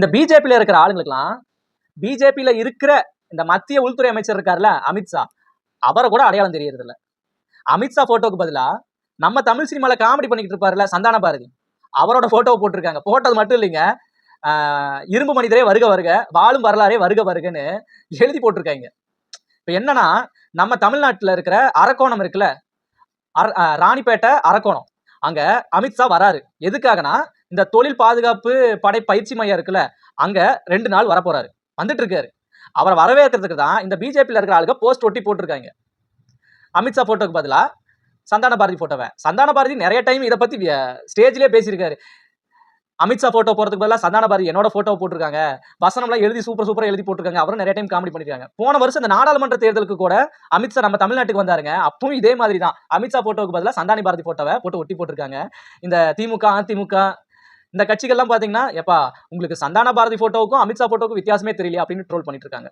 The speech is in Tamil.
இந்த பிஜேபியில் இருக்கிற ஆளுங்களுக்குலாம் பிஜேபியில் இருக்கிற இந்த மத்திய உள்துறை அமைச்சர் இருக்கார்ல அமித்ஷா அவரை கூட அடையாளம் தெரியறது இல்லை அமித்ஷா போட்டோக்கு பதிலாக நம்ம தமிழ் சினிமாவில் காமெடி பண்ணிக்கிட்டு இருப்பார்ல சந்தான பாரதி. அவரோட ஃபோட்டோவை போட்டிருக்காங்க. போட்டது மட்டும் இல்லைங்க. இரும்பு மனிதரே வருக வருக வாழும் வரலாறே வருக வருகன்னு எழுதி போட்டிருக்காங்க. இப்போ என்னன்னா நம்ம தமிழ்நாட்டில் இருக்கிற அரக்கோணம் இருக்குல்ல அர- ராணிப்பேட்டை அரக்கோணம். அங்க அமித்ஷா வராரு. எதுக்காகனா இந்த தொழில் பாதுகாப்பு படை பயிற்சி மையம் இருக்குல்ல அங்க ரெண்டு நாள் வரப்போறாரு. வந்துட்டு இருக்காரு. அவரை வரவேற்கிறதுக்கு தான் இந்த பிஜேபியில் இருக்கிற ஆளுங்க போஸ்ட் ஒட்டி போட்டிருக்காங்க. அமித்ஷா போட்டோக்கு பதிலாக சந்தான பாரதி போட்டோவை. சந்தான பாரதி நிறைய டைம் இதை பத்தி ஸ்டேஜ்லேயே பேசியிருக்காரு. அமித்ஷா போட்டோ போறதுக்கு பதிலாக சந்தான பாரதி என்னோட போட்டோ போட்டிருக்காங்க. வசனம்லாம் எழுதி சூப்பர் சூப்பராக எழுதி போட்டிருக்காங்க. அவரும் நிறைய டைம் காமெடி பண்ணிருக்காங்க. போன வருஷம் இந்த நாடாளுமன்ற தேர்தலுக்கு கூட அமித்ஷா நம்ம தமிழ்நாட்டுக்கு வந்தாருங்க. அப்பவும் இதே மாதிரி தான் அமித்ஷா ஃபோட்டோவுக்கு பதிலாக சந்தானி பாரதி போட்டோவை போட்டு ஒட்டி போட்டிருக்காங்க. இந்த திமுக அதிமுக இந்த கட்சிகள்லாம் பார்த்தீங்கன்னா எப்பா உங்களுக்கு சந்தான பாரதி போட்டோவுக்கும் அமித்ஷா ஃபோட்டோவுக்கும் வித்தியாசமே தெரியல அப்படின்னு ட்ரோல் பண்ணிட்டு இருக்காங்க.